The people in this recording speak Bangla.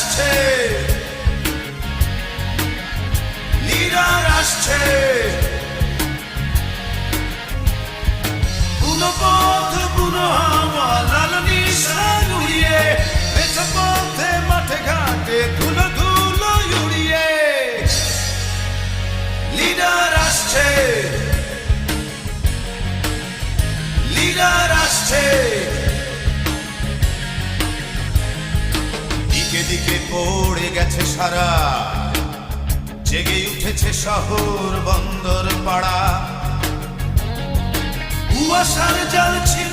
আসছে। নিরার আসছে। দিকে দিকে পড়ে গেছে সারা। জেগে উঠেছে শহর বন্দর পাড়া। কুয়াশার জল ছিল